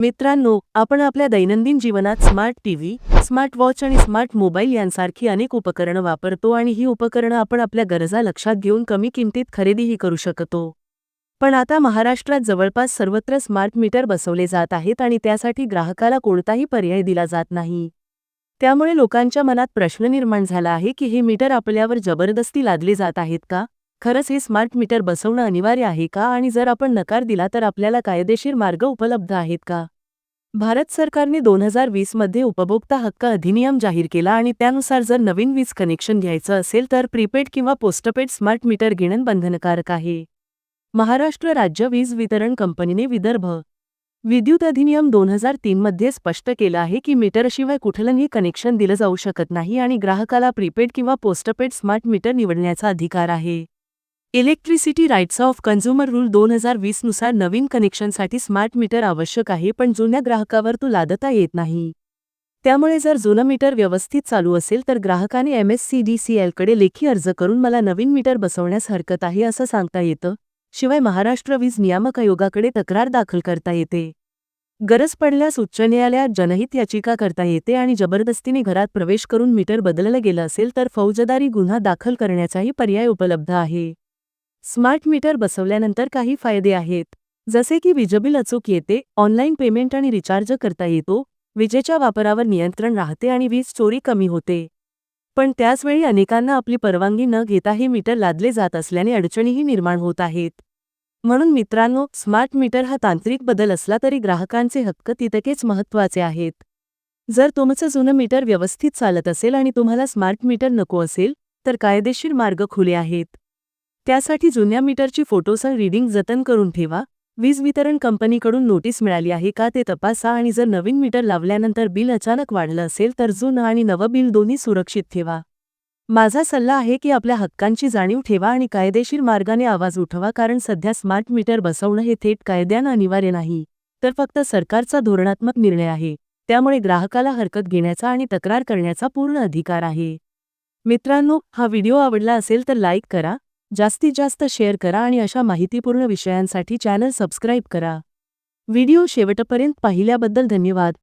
मित्रांनो आपण आपल्या दैनंदिन जीवनात स्मार्ट टीव्ही स्मार्ट वॉच आणि स्मार्ट मोबाईल यांसारखी अनेक उपकरणं वापरतो आणि ही उपकरणं आपण आपल्या गरजा लक्षात घेऊन कमी किमतीत खरेदीही करू शकतो. पण आता महाराष्ट्रात जवळपास सर्वत्र स्मार्ट मीटर बसवले जात आहेत आणि त्यासाठी ग्राहकाला कोणताही पर्याय दिला जात नाही. त्यामुळे लोकांच्या मनात प्रश्न निर्माण झाला आहे की हे मीटर आपल्यावर जबरदस्ती लादले जात आहेत का? खरंच हे स्मार्ट मीटर बसवणं अनिवार्य आहे का? आणि जर आपण नकार दिला तर आपल्याला कायदेशीर मार्ग उपलब्ध आहेत का? भारत सरकारने दोन हजार वीसमध्ये उपभोक्ता हक्क अधिनियम जाहीर केला आणि त्यानुसार जर नवीन वीज कनेक्शन घ्यायचं असेल तर प्रीपेड किंवा पोस्टपेड स्मार्ट मीटर घेणं बंधनकारक आहे. महाराष्ट्र राज्य वीज वितरण कंपनीने विदर्भ विद्युत अधिनियम दोन हजार तीनमध्ये स्पष्ट केलं आहे की मीटरशिवाय कुठलंही कनेक्शन दिलं जाऊ शकत नाही आणि ग्राहकाला प्रीपेड किंवा पोस्टपेड स्मार्ट मीटर निवडण्याचा अधिकार आहे. Electricity rights of consumer rule दोन हजार वीसनुसार नवीन कनेक्शनसाठी स्मार्ट मीटर आवश्यक आहे पण जुन्या ग्राहकावर तो लादता येत नाही. त्यामुळे जर जुनं मीटर व्यवस्थित चालू असेल तर ग्राहकाने M S C D C एलकडे लेखी अर्ज करून मला नवीन मीटर बसवण्यास हरकत आहे असं सांगता येतं शिवाय महाराष्ट्र वीज नियामक आयोगाकडे तक्रार दाखल करता येते. गरज पडल्यास उच्च न्यायालयात जनहित याचिका करता येते आणि जबरदस्तीने घरात प्रवेश करून मीटर बदललं गेलं असेल तर फौजदारी गुन्हा दाखल करण्याचाही पर्याय उपलब्ध आहे. स्मार्ट मीटर बसवल्यानंतर काही फायदे आहेत. जसे की विजबिल अचूक येते ऑनलाईन पेमेंट आणि रिचार्ज करता येतो विजेच्या वापरावर नियंत्रण राहते आणि वीज चोरी कमी होते. पण त्याचवेळी अनेकांना आपली परवानगी न घेता हे मीटर लादले जात असल्याने अडचणीही निर्माण होत आहेत. म्हणून मित्रांनो स्मार्ट मीटर हा तांत्रिक बदल असला तरी ग्राहकांचे हक्क तितकेच महत्त्वाचे आहेत. जर तुमचं जुनं मीटर व्यवस्थित चालत असेल आणि तुम्हाला स्मार्ट मीटर नको असेल तर कायदेशीर मार्ग खुले आहेत. त्यासाठी जुन्या मीटरची फोटोसह रीडिंग जतन करून ठेवा. वीज वितरण कंपनीकडून नोटीस मिळाली आहे का ते तपासा आणि जर नवीन मीटर लावल्यानंतर बिल अचानक वाढलं असेल तर जुनं आणि नवं बिल दोन्ही सुरक्षित ठेवा. माझा सल्ला आहे की आपल्या हक्कांची जाणीव ठेवा आणि कायदेशीर मार्गाने आवाज उठवा कारण सध्या स्मार्ट मीटर बसवणं हे थेट कायद्यानं अनिवार्य नाही. तर फक्त सरकारचा धोरणात्मक निर्णय आहे. त्यामुळे ग्राहकाला हरकत घेण्याचा आणि तक्रार करण्याचा पूर्ण अधिकार आहे. मित्रांनो हा व्हिडिओ आवडला असेल तर लाईक करा जास्तीत जास्त शेअर करा आणि अशा माहितीपूर्ण विषयांसाठी चॅनल सबस्क्राईब करा. व्हिडिओ शेवटपर्यंत पाहिल्याबद्दल धन्यवाद.